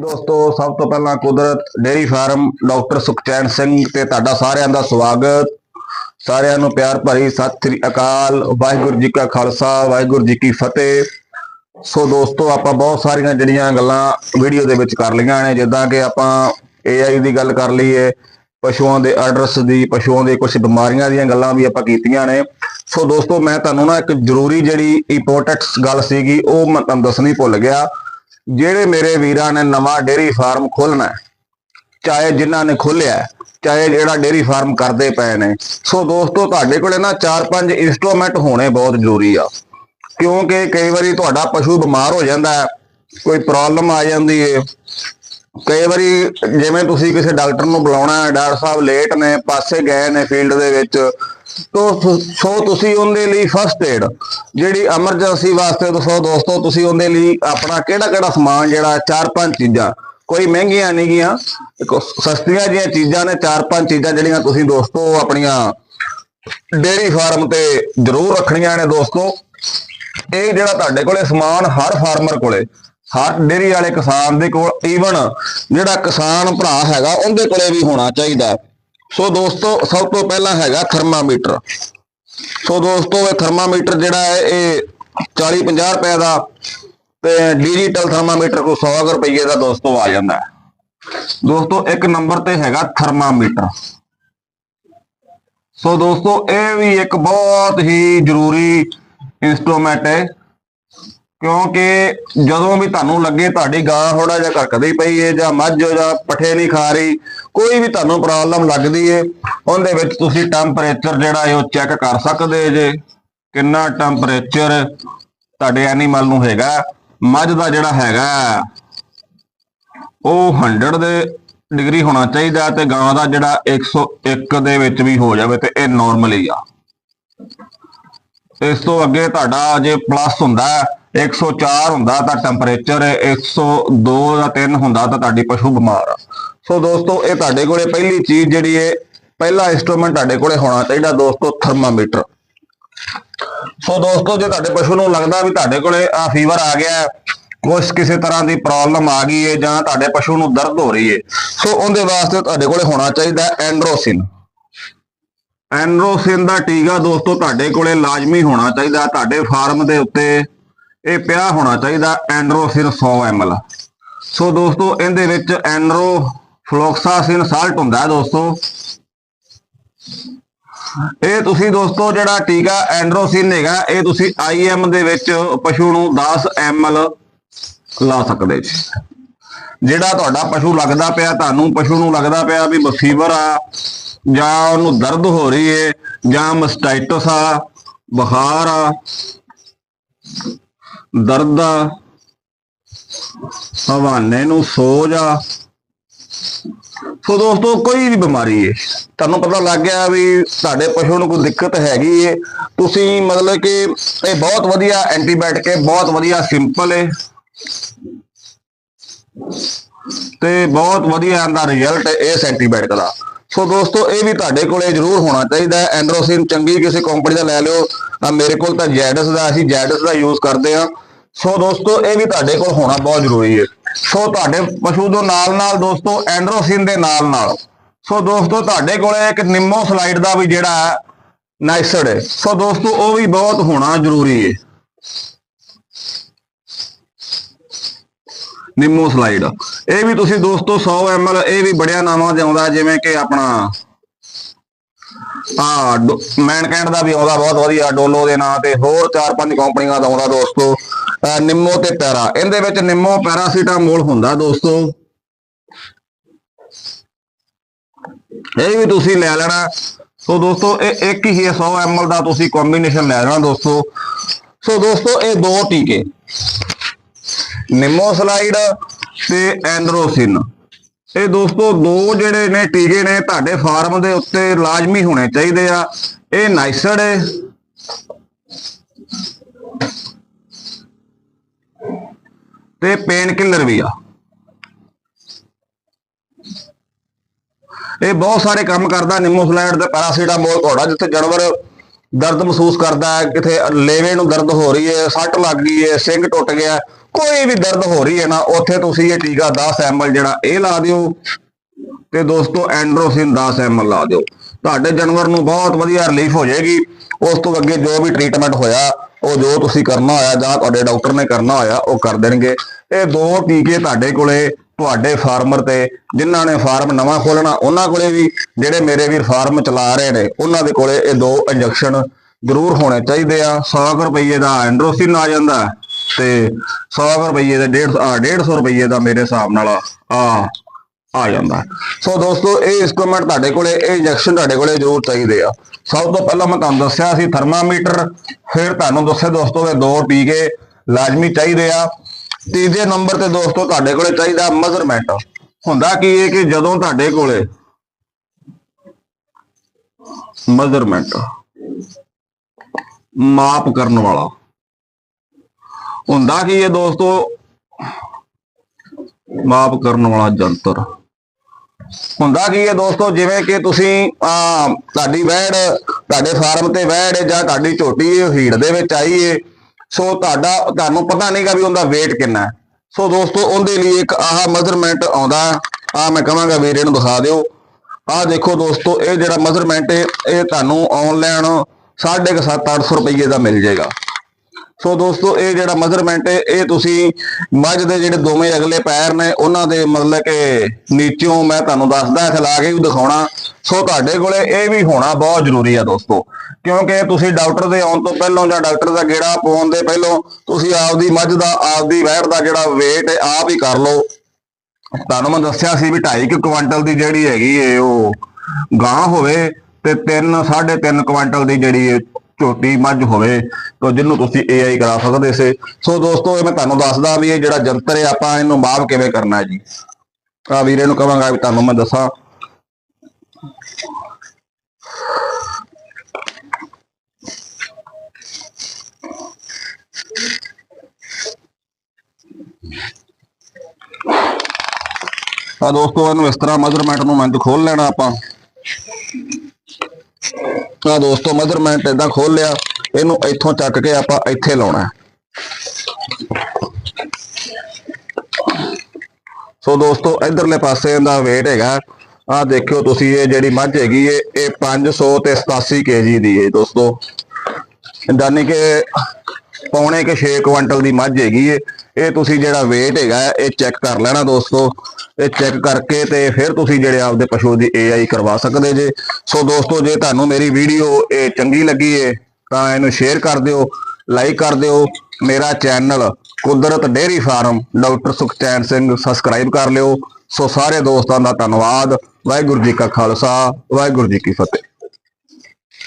ਦੋਸਤੋ, ਸਭ ਤੋਂ ਪਹਿਲਾਂ Kudrat dairy farm doctor Sukhchain Singh ਤੇ ਤੁਹਾਡਾ ਸਾਰਿਆਂ ਦਾ ਸਵਾਗਤ। ਸਾਰਿਆਂ ਨੂੰ ਪਿਆਰ ਭਰੀ ਸਤਿ ਸ੍ਰੀ ਅਕਾਲ। ਵਾਹਿਗੁਰੂ ਜੀ ਕਾ ਖਾਲਸਾ, ਵਾਹਿਗੁਰੂ ਜੀ ਕੀ ਫਤਿਹ। ਸੋ ਦੋਸਤੋ, ਆਪਾਂ ਬਹੁਤ ਸਾਰੀਆਂ ਜਿਹੜੀਆਂ ਗੱਲਾਂ ਵੀਡੀਓ ਦੇ ਵਿੱਚ ਕਰ ਲਈਆਂ ਨੇ, ਜਿੱਦਾਂ ਕਿ ਆਪਾਂ AI ਦੀ ਗੱਲ ਕਰ ਲਈਏ, ਪਸ਼ੂਆਂ ਦੇ ਐਡਰੈਸ ਦੀ, ਪਸ਼ੂਆਂ ਦੇ ਕੁਝ ਬਿਮਾਰੀਆਂ ਦੀਆਂ ਗੱਲਾਂ ਵੀ ਆਪਾਂ ਕੀਤੀਆਂ ਨੇ। ਸੋ ਦੋਸਤੋ, ਮੈਂ ਤੁਹਾਨੂੰ ਨਾ ਇੱਕ ਜ਼ਰੂਰੀ ਜਿਹੜੀ ਇੰਪੋਰਟੈਂਟ ਗੱਲ ਸੀਗੀ, ਉਹ ਮੈਂ ਤੁਹਾਨੂੰ ਦੱਸਣੀ ਭੁੱਲ ਗਿਆ। ਜਿਹੜੇ ਮੇਰੇ ਵੀਰਾਂ ਨੇ ਨਵਾਂ ਡੇਅਰੀ ਫਾਰਮ ਖੋਲਣਾ ਚਾਹੇ ਜਿਨ੍ਹਾਂ ਨੇ ਖੋਲਿਆ ਚਾਹੇ ਜਿਹੜਾ ਡੇਅਰੀ ਫਾਰਮ ਕਰਦੇ ਪਏ ਨੇ, ਸੋ ਦੋਸਤੋ ਤੁਹਾਡੇ ਕੋਲੇ ਨਾ 4-5 ਇਨਸਟਰੂਮੈਂਟ ਹੋਣੇ ਬਹੁਤ ਜ਼ਰੂਰੀ ਆ। ਕਿਉਂਕਿ ਕਈ ਵਾਰੀ ਤੁਹਾਡਾ ਪਸ਼ੂ ਬਿਮਾਰ ਹੋ ਜਾਂਦਾ ਹੈ, ਕੋਈ ਪ੍ਰੋਬਲਮ ਆ ਜਾਂਦੀ ਏ। ਕਈ ਵਾਰੀ ਜਿਵੇਂ ਤੁਸੀਂ ਕਿਸੇ ਡਾਕਟਰ ਨੂੰ ਬੁਲਾਉਣਾ ਹੈ, ਡਾਕਟਰ ਸਾਹਿਬ ਲੇਟ ਨੇ, ਪਾਸੇ ਗਏ ਨੇ ਫੀਲਡ ਦੇ ਵਿੱਚ ਤੋ ਸੋ ਤੁਸੀਂ ਉਹਦੇ ਲਈ ਫਸਟ ਏਡ ਜਿਹੜੀ ਐਮਰਜੈਂਸੀ ਵਾਸਤੇ ਦੱਸੋ ਦੋਸਤੋ ਤੁਸੀਂ ਉਹਦੇ ਲਈ ਆਪਣਾ ਕਿਹੜਾ ਕਿਹੜਾ ਸਮਾਨ ਜਿਹੜਾ ਚਾਰ ਪੰਜ ਚੀਜ਼ਾਂ, ਕੋਈ ਮਹਿੰਗੀਆਂ ਨਹੀਂ ਗੀਆਂ ਸਸਤੀਆਂ ਜਿਹੀਆਂ ਚੀਜ਼ਾਂ ਨੇ, ਚਾਰ ਪੰਜ ਚੀਜ਼ਾਂ ਜਿਹੜੀਆਂ ਤੁਸੀਂ ਦੋਸਤੋ ਆਪਣੀਆਂ ਡੇਅਰੀ ਫਾਰਮ ਤੇ ਜ਼ਰੂਰ ਰੱਖਣੀਆਂ ਨੇ ਦੋਸਤੋ। ਇਹ ਜਿਹੜਾ ਤੁਹਾਡੇ ਕੋਲੇ ਸਮਾਨ ਹਰ ਫਾਰਮਰ ਕੋਲੇ, ਹਰ ਡੇਅਰੀ ਵਾਲੇ ਕਿਸਾਨ ਦੇ ਕੋਲ ਈਵਨ ਜਿਹੜਾ ਕਿਸਾਨ ਭਰਾ ਹੈਗਾ, ਉਹਦੇ ਕੋਲੇ ਵੀ ਹੋਣਾ ਚਾਹੀਦਾ ਸੋ ਦੋਸਤੋ, ਸਭ ਤੋਂ ਪਹਿਲਾਂ ਹੈਗਾ ਥਰਮਾਮੀਟਰ। ਸੋ ਦੋਸਤੋ, ਇਹ ਥਰਮਾਮੀਟਰ ਜਿਹੜਾ ਹੈ, ਇਹ 40 50 ਰੁਪਏ ਦਾ ਤੇ ਡਿਜੀਟਲ ਥਰਮਾਮੀਟਰ ਕੋ 100 ਕੁ ਰੁਪਏ ਦਾ ਦੋਸਤੋ ਆ ਜਾਂਦਾ ਹੈ। ਦੋਸਤੋ, ਇੱਕ ਨੰਬਰ ਤੇ ਹੈਗਾ ਥਰਮਾਮੀਟਰ। ਸੋ ਦੋਸਤੋ, ਇਹ ਵੀ ਇੱਕ ਬਹੁਤ ਹੀ ਜ਼ਰੂਰੀ ਇਨਸਟਰੂਮੈਂਟ ਹੈ। ਕਿਉਂਕਿ ਜਦੋਂ ਵੀ ਤੁਹਾਨੂੰ ਲੱਗੇ ਤੁਹਾਡੀ ਗਾਂ ਥੋੜਾ ਜਿਹਾ ਘਟਦੀ ਪਈ ਹੈ ਜਾਂ ਮੱਝ ਜਾਂ ਪੱਠੇ ਨਹੀਂ ਖਾ ਰਹੀ, ਕੋਈ ਵੀ ਤੁਹਾਨੂੰ ਪ੍ਰੋਬਲਮ ਲੱਗਦੀ ਹੈ ਉਹਦੇ ਵਿੱਚ ਤੁਸੀਂ ਟੈਂਪਰੇਚਰ ਜਿਹੜਾ ਹੈ ਉਹ ਚੈੱਕ ਕਰ ਸਕਦੇ ਜੇ। ਕਿੰਨਾ ਟੈਂਪਰੇਚਰ ਤੁਹਾਡੇ ਐਨੀਮਲ ਨੂੰ ਹੈਗਾ, ਮੱਝ ਦਾ ਜਿਹੜਾ ਹੈਗਾ, ਉਹ 100 ਦੇ ਡਿਗਰੀ ਹੋਣਾ ਚਾਹੀਦਾ ਤੇ ਗਾਂ ਦਾ ਜਿਹੜਾ 101 ਦੇ ਵਿੱਚ ਵੀ ਹੋ ਜਾਵੇ ਤੇ ਇਹ ਨਾਰਮਲੀ ਆ। ਇਸ ਤੋਂ ਅੱਗੇ ਤੁਹਾਡਾ ਜੇ ਪਲੱਸ ਹੁੰਦਾ 104 ਹੁੰਦਾ ਤਾਂ ਟੈਂਪਰੇਚਰ 102 ਜਾਂ 3 ਹੁੰਦਾ ਤਾਂ ਤੁਹਾਡੀ ਪਸ਼ੂ ਬਿਮਾਰ ਆ। ਸੋ ਦੋਸਤੋ ਇਹ ਤੁਹਾਡੇ ਕੋਲੇ ਪਹਿਲੀ ਚੀਜ਼ ਜਿਹੜੀ ਹੈ ਪਹਿਲਾ ਇਨਸਟਰੂਮੈਂਟ ਤੁਹਾਡੇ ਕੋਲੇ ਹੋਣਾ ਚਾਹੀਦਾ ਦੋਸਤੋ ਥਰਮਾਮੀਟਰ ਸੋ ਦੋਸਤੋ ਜੇ ਤੁਹਾਡੇ ਪਸ਼ੂ ਨੂੰ ਲੱਗਦਾ ਵੀ ਤੁਹਾਡੇ ਕੋਲੇ ਆ ਫੀਵਰ ਆ ਗਿਆ ਹੈ, ਕੁਛ ਕਿਸੇ ਤਰ੍ਹਾਂ ਦੀ ਪ੍ਰੋਬਲਮ ਆ ਗਈ ਹੈ ਜਾਂ ਤੁਹਾਡੇ ਪਸ਼ੂ ਨੂੰ ਦਰਦ ਹੋ ਰਹੀ ਹੈ ਸੋ ਉਹਦੇ ਵਾਸਤੇ ਤੁਹਾਡੇ ਕੋਲੇ ਹੋਣਾ ਚਾਹੀਦਾ ਐਂਡਰੋਸਿਨ। ਐਨਰੋਸਿਨ ਦਾ ਟੀਕਾ ਦੋਸਤੋ ਤੁਹਾਡੇ ਕੋਲੇ ਲਾਜ਼ਮੀ ਹੋਣਾ ਚਾਹੀਦਾ ਤੁਹਾਡੇ ਫਾਰਮ ਦੇ ਉੱਤੇ ਇਹ ਪਿਆ ਹੋਣਾ ਚਾਹੀਦਾ ਐਨਰੋਸਿਨ 100 ml ਸੋ ਦੋਸਤੋ, ਇਹਦੇ ਵਿੱਚ ਐਂਡਰੋ ਫਲੋਕਸਾਸਿਨ ਸਾਲਟ ਹੁੰਦਾ ਹੈ ਦੋਸਤੋ। ਇਹ ਤੁਸੀਂ ਦੋਸਤੋ ਜਿਹੜਾ ਟੀਕਾ ਐਂਡਰੋਸਿਨ ਹੈਗਾ, ਇਹ ਤੁਸੀਂ ਆਈਐਮ ਦੇ ਵਿੱਚ ਪਸ਼ੂ ਨੂੰ 10 ml ਲਾ ਸਕਦੇ ਜੀ। ਜਿਹੜਾ ਤੁਹਾਡਾ ਪਸ਼ੂ ਲੱਗਦਾ ਪਿਆ, ਤੁਹਾਨੂੰ ਪਸ਼ੂ ਨੂੰ ਲੱਗਦਾ ਪਿਆ ਵੀ ਫੀਵਰ ਆ, ਜਾਂ ਉਹਨੂੰ ਦਰਦ ਹੋ ਰਹੀ ਏ, ਜਾਂ ਮਸਟਾਈਟਸ ਆ, ਬੁਖਾਰ ਆ ਦਰਦ ਆ ਹਵਾਨੇ ਨੂੰ ਸੋਜ ਆ। ਸੋ ਦੋਸਤੋ, ਕੋਈ ਵੀ ਬਿਮਾਰੀ ਹੈ ਤੁਹਾਨੂੰ ਪਤਾ ਲੱਗ ਗਿਆ ਵੀ ਤੁਹਾਡੇ ਪਸ਼ੂ ਨੂੰ ਕੋਈ ਦਿੱਕਤ ਹੈਗੀ ਹੈ ਤੁਸੀਂ ਮਤਲਬ ਕਿ ਇਹ ਬਹੁਤ ਵਧੀਆ ਐਂਟੀਬਾਇਓਟਿਕ ਹੈ ਬਹੁਤ ਵਧੀਆ ਸਿੰਪਲ ਏ। ਤੇ ਬਹੁਤ ਵਧੀਆ ਆਂਦਾ ਰਿਜ਼ਲਟ ਇਸ ਐਂਟੀਬਾਇਓਟਿਕ ਦਾ। ਸੋ ਦੋਸਤੋ, ਇਹ ਵੀ ਤੁਹਾਡੇ ਕੋਲੇ ਜ਼ਰੂਰ ਹੋਣਾ ਚਾਹੀਦਾ ਹੈ ਐਂਡਰੋਸਿਨ। ਚੰਗੀ ਕਿਸੇ ਕੰਪਨੀ ਦਾ ਲੈ ਲਿਓ। ਮੇਰੇ ਕੋਲ ਤਾਂ ਜੈਡਸ ਦਾ, ਅਸੀਂ ਜੈਡਸ ਦਾ ਯੂਜ਼ ਕਰਦੇ ਆ ਸੋ ਦੋਸਤੋ, ਇਹ ਵੀ ਤੁਹਾਡੇ ਕੋਲ ਹੋਣਾ ਬਹੁਤ ਜ਼ਰੂਰੀ ਹੈ। ਸੋ ਤੁਹਾਡੇ ਪਸ਼ੂ ਦੇ ਨਾਲ ਨਾਲ ਦੋਸਤੋ, ਐਂਡਰੋਸਿਨ ਦੇ ਨਾਲ ਨਾਲ ਸੋ ਦੋਸਤੋ, ਤੁਹਾਡੇ ਕੋਲੇ ਇੱਕ ਨਿੰਮੋ ਸਲਾਈਡ ਦਾ ਵੀ ਜਿਹੜਾ ਨਾਈਸਡ ਹੈ। ਸੋ ਦੋਸਤੋ, ਉਹ ਵੀ ਬਹੁਤ ਹੋਣਾ ਜ਼ਰੂਰੀ ਹੈ। ਨਿੰਮੋ ਸਲਾਈਡ। ਇਹ ਵੀ ਤੁਸੀਂ ਦੋਸਤੋ 100 ml ਇਹ ਵੀ ਬੜਿਆ ਨਾਮਾਂ ਦੇ ਆਉਂਦਾ, ਜਿਵੇਂ ਕਿ ਆਪਣਾ ਆ ਮੈਨਕੈਂਡ ਦਾ ਵੀ ਆਉਂਦਾ, ਬਹੁਤ ਵਧੀਆ, ਡੋਲੋ ਦੇ ਨਾਂ ਤੇ ਹੋਰ ਚਾਰ ਪੰਜ ਕੰਪਨੀਆਂ ਦਾ ਆਉਂਦਾ ਦੋਸਤੋ। ਨਿੰਮੋ ਤੇ ਪੈਰਾ। ਇਹਦੇ ਵਿੱਚ ਨਿੰਮੋ, ਪੈਰਾਸੀਟਾਮੋਲ ਹੁੰਦਾ ਦੋਸਤੋ। ਇਹ ਵੀ ਤੁਸੀਂ ਲੈ ਲੈਣਾ। ਸੋ ਦੋਸਤੋ, ਇਹ ਇੱਕ ਹੀ 100 ml ਦਾ ਤੁਸੀਂ ਕੰਬੀਨੇਸ਼ਨ ਲੈ ਲੈਣਾ ਦੋਸਤੋ। ਸੋ ਦੋਸਤੋ, ਇਹ ਦੋ ਟੀਕੇ। ਨਿਮੋਸਲਾਈਡ ਤੇ ਐਂਡਰੋਸਿਨ। ਇਹ ਦੋਸਤੋ, ਦੋ ਜਿਹੜੇ ਨੇ ਟੀਕੇ ਨੇ, ਤੁਹਾਡੇ ਫਾਰਮ ਦੇ ਉੱਤੇ ਲਾਜ਼ਮੀ ਹੋਣੇ ਚਾਹੀਦੇ ਆ। ਇਹ ਨਾਈਸਡ ਹੈ। ਤੇ ਪੇਨ ਕਿਲਰ ਵੀ ਆ। ਇਹ ਬਹੁਤ ਸਾਰੇ ਕੰਮ ਕਰਦਾ ਨਿਮੋਸਲਾਈਡ ਤੇ ਪੈਰਾਸੀਟਾਮੋਲ ਤੁਹਾਡਾ ਜਿੱਥੇ ਜਾਨਵਰ ਦਰਦ ਮਹਿਸੂਸ ਕਰਦਾ ਹੈ, ਕਿਥੇ ਲੇਵੇ ਨੂੰ ਦਰਦ ਹੋ ਰਹੀ ਹੈ, ਸੱਟ ਲੱਗ ਗਈ ਹੈ, ਸਿੰਗ ਟੁੱਟ ਗਿਆ ਕੋਈ ਵੀ ਦਰਦ ਹੋ ਰਹੀ ਹੈ ਨਾ, ਉੱਥੇ ਤੁਸੀਂ ਇਹ ਟੀਕਾ 10 ml ਜਿਹੜਾ ਇਹ ਲਾ ਦਿਓ। ਤੇ ਦੋਸਤੋ ਐਂਡਰੋਸਿਨ 10 ml ਲਾ ਦਿਓ। ਤੁਹਾਡੇ ਜਾਨਵਰ ਨੂੰ ਬਹੁਤ ਵਧੀਆ ਰਿਲੀਫ ਹੋ ਜਾਏਗੀ। ਉਸ ਤੋਂ ਅੱਗੇ ਜੋ ਵੀ ਟ੍ਰੀਟਮੈਂਟ ਹੋਇਆ ਉਹ ਜੋ ਤੁਸੀਂ ਕਰਨਾ ਹੋਇਆ ਜਾਂ ਤੁਹਾਡੇ ਡਾਕਟਰ ਨੇ ਕਰਨਾ ਹੋਇਆ, ਉਹ ਕਰ ਦੇਣਗੇ। ਇਹ ਦੋ ਟੀਕੇ ਤੁਹਾਡੇ ਕੋਲੇ, ਤੁਹਾਡੇ ਫਾਰਮਰ ਤੇ, ਜਿਨ੍ਹਾਂ ਨੇ ਫਾਰਮ ਨਵਾਂ ਖੋਲਣਾ ਉਹਨਾਂ ਕੋਲੇ ਵੀ ਜਿਹੜੇ ਮੇਰੇ ਵੀਰ ਫਾਰਮ ਚਲਾ ਰਹੇ ਨੇ, ਉਹਨਾਂ ਦੇ ਕੋਲੇ ਇਹ ਦੋ ਇੰਜੈਕਸ਼ਨ ਜ਼ਰੂਰ ਹੋਣੇ ਚਾਹੀਦੇ ਆ। 100 ਕੁ ਰੁਪਏ ਦਾ ਐਂਡਰੋਸਿਨ ਆ ਜਾਂਦਾ ਹੈ ਤੇ 100 ਕੁ ਰੁਪਏ ਦਾ 150 150 ਰੁਪਏ ਦਾ ਮੇਰੇ ਹਿਸਾਬ ਨਾਲ ਆ। ਆ ਜਾਂਦਾ। ਸੋ ਦੋਸਤੋ, ਇਹ ਇਨਸਟਰੂਮੈਂਟ ਤੁਹਾਡੇ ਕੋਲੇ, ਇਹ ਇੰਜੈਕਸ਼ਨ ਤੁਹਾਡੇ ਕੋਲੇ ਜ਼ਰੂਰ ਚਾਹੀਦੇ ਆ। ਸਭ ਤੋਂ ਪਹਿਲਾਂ ਮੈਂ ਤੁਹਾਨੂੰ ਦੱਸਿਆ ਸੀ ਥਰਮਾਮੀਟਰ ਫਿਰ ਤੁਹਾਨੂੰ ਦੱਸਿਆ ਦੋਸਤੋ ਇਹ ਦੋ ਟੀਕੇ ਲਾਜ਼ਮੀ ਚਾਹੀਦੇ ਆ। ਤੀਜੇ ਨੰਬਰ ਤੇ ਦੋਸਤੋ ਤੁਹਾਡੇ ਕੋਲੇ ਚਾਹੀਦਾ ਮੈਜ਼ਰਮੈਂਟ ਹੁੰਦਾ ਕੀ ਹੈ ਕਿ ਜਦੋਂ ਤੁਹਾਡੇ ਕੋਲੇ ਮੈਜ਼ਰਮੈਂਟ ਮਾਪ ਕਰਨ ਵਾਲਾ। ਹੁੰਦਾ ਕੀ ਹੈ ਦੋਸਤੋ? ਮਾਪ ਕਰਨ ਵਾਲਾ ਜੰਤਰ। ਹੁੰਦਾ ਕੀ ਹੈ ਦੋਸਤੋ? ਜਿਵੇਂ ਕਿ ਤੁਸੀਂ, ਆ, ਤੁਹਾਡੀ ਵੈੜ, ਤੁਹਾਡੇ ਫਾਰਮ ਤੇ ਵੈੜ ਜਾਂ ਤੁਹਾਡੀ ਝੋਟੀ ਹੀੜ ਦੇ ਵਿੱਚ ਆਈ ਏ, ਸੋ ਤੁਹਾਡਾ, ਤੁਹਾਨੂੰ ਪਤਾ ਨਹੀਂਗਾ ਵੀ ਉਹਦਾ weight ਕਿੰਨਾ ਸੋ ਦੋਸਤੋ, ਉਹਦੇ ਲਈ ਇੱਕ ਆਹ ਮੈਜ਼ਰਮੈਂਟ ਆਉਂਦਾ ਆ ਮੈਂ ਕਹਾਂਗਾ ਵੀਰੇ ਨੂੰ ਦਿਖਾ ਦਿਓ। ਆਹ ਦੇਖੋ ਦੋਸਤੋ, ਇਹ ਜਿਹੜਾ ਮੈਜ਼ਰਮੈਂਟ ਹੈ ਇਹ ਤੁਹਾਨੂੰ ਆਨਲਾਈਨ 7.5 ਰੁਪਏ ਦਾ ਮਿਲ ਜਾਏਗਾ। ਸੋ ਦੋਸਤੋ, ਇਹ ਜਿਹੜਾ ਮਜਰਮੈਂਟ ਹੈ, ਇਹ ਤੁਸੀਂ ਮੱਝ ਦੇ ਜਿਹੜੇ ਦੋਵੇਂ ਅਗਲੇ ਪੈਰ ਨੇ, ਉਹਨਾਂ ਦੇ ਮਤਲਬ ਕਿ ਨੀਚੋਂ ਮੈਂ ਤੁਹਾਨੂੰ ਦੱਸਦਾ, ਇੱਥੇ ਕੇ ਵੀ ਦਿਖਾਉਣਾ। ਸੋ ਤੁਹਾਡੇ ਕੋਲੇ ਇਹ ਵੀ ਹੋਣਾ ਬਹੁਤ ਜ਼ਰੂਰੀ ਆ ਦੋਸਤੋ, ਕਿਉਂਕਿ ਤੁਸੀਂ ਡਾਕਟਰ ਦੇ ਆਉਣ ਤੋਂ ਪਹਿਲਾਂ ਜਾਂ ਡਾਕਟਰ ਦਾ ਗੇੜਾ ਪਾਉਣ ਦੇ ਪਹਿਲਾਂ ਤੁਸੀਂ ਆਪਦੀ ਮੱਝ ਦਾ, ਆਪਦੀ ਵੈੜ ਦਾ ਜਿਹੜਾ weight ਹੈ, ਆਪ ਹੀ ਕਰ ਲਓ। ਤੁਹਾਨੂੰ ਮੈਂ ਦੱਸਿਆ ਸੀ ਵੀ 2.5 ਕੁਇੰਟਲ ਦੀ ਜਿਹੜੀ ਹੈਗੀ ਏ ਉਹ ਗਾਂ ਹੋਵੇ ਤੇ 3 3.5 ਕੁਇੰਟਲ ਦੀ ਜਿਹੜੀ ਝੋਟੀ ਮੱਝ ਹੋਵੇ ਤਾਂ ਜਿਹਨੂੰ ਤੁਸੀਂ AI ਕਰਾ ਸਕਦੇ ਸੀ। ਸੋ ਦੋਸਤੋ, ਇਹ ਮੈਂ ਤੁਹਾਨੂੰ ਦੱਸਦਾ ਵੀ ਇਹ ਜਿਹੜਾ ਜੰਤਰ ਹੈ, ਆਪਾਂ ਇਹਨੂੰ ਮਾਪ ਕਿਵੇਂ ਕਰਨਾ ਹੈ ਜੀ। ਆ ਵੀਰੇ ਨੂੰ ਕਹਾਂਗਾ ਵੀ ਤੁਹਾਨੂੰ ਮੈਂ ਦੱਸਾਂ। ਆ ਦੋਸਤੋ, ਇਹਨੂੰ ਇਸ ਤਰ੍ਹਾਂ ਮੈਜ਼ਰਮੈਂਟ ਨੂੰ ਮੈਂ ਖੋਲ ਲੈਣਾ ਆਪਾਂ। ਆ ਦੋਸਤੋ ਮੈਜ਼ਰਮੈਂਟ ਇਦਾਂ ਖੋਲ ਲਿਆ। ਇਹਨੂੰ ਇੱਥੋਂ ਚੱਕ ਕੇ ਆਪਾਂ ਇੱਥੇ ਲਾਉਣਾ ਸੋ ਦੋਸਤੋ, ਇਧਰਲੇ ਪਾਸੇ ਦਾ weight ਹੈਗਾ। ਆ ਦੇਖਿਓ ਤੁਸੀਂ, ਇਹ ਜਿਹੜੀ ਮੱਝ ਹੈਗੀ ਏ, ਇਹ 500 ਤੇ 87 ਕੇਜੀ ਦੀ ਹੈ ਦੋਸਤੋ। ਯਾਨੀ ਕਿ ਪੌਣੇ ਕਿ 6 ਕੁਇੰਟਲ ਦੀ ਮੱਝ ਹੈਗੀ ਏ। ਇਹ ਤੁਸੀਂ ਜਿਹੜਾ weight ਹੈਗਾ, ਇਹ ਚੈੱਕ ਕਰ ਲੈਣਾ ਦੋਸਤੋ। ਇਹ ਚੈੱਕ ਕਰਕੇ ਤੇ ਫਿਰ ਤੁਸੀਂ ਜਿਹੜੇ ਆਪਦੇ ਪਸ਼ੂ ਦੀ AI ਕਰਵਾ ਸਕਦੇ ਜੇ। ਸੋ ਦੋਸਤੋ, ਜੇ ਤੁਹਾਨੂੰ ਮੇਰੀ ਵੀਡੀਓ ਇਹ ਚੰਗੀ ਲੱਗੀ ਏ, ਤਾਂ ਇਹਨੂੰ ਸ਼ੇਅਰ ਕਰ ਦਿਓ ਲਾਈਕ ਕਰ ਦਿਓ। ਮੇਰਾ channel Kudrat dairy farm, doctor Sukhchain Singh subscribe ਕਰ ਲਿਓ। ਸੋ ਸਾਰੇ ਦੋਸਤਾਂ ਦਾ ਧੰਨਵਾਦ। ਵਾਹਿਗੁਰੂ ਜੀ ਕਾ ਖਾਲਸਾ, ਵਾਹਿਗੁਰੂ ਜੀ ਕੀ ਫਤਿਹ।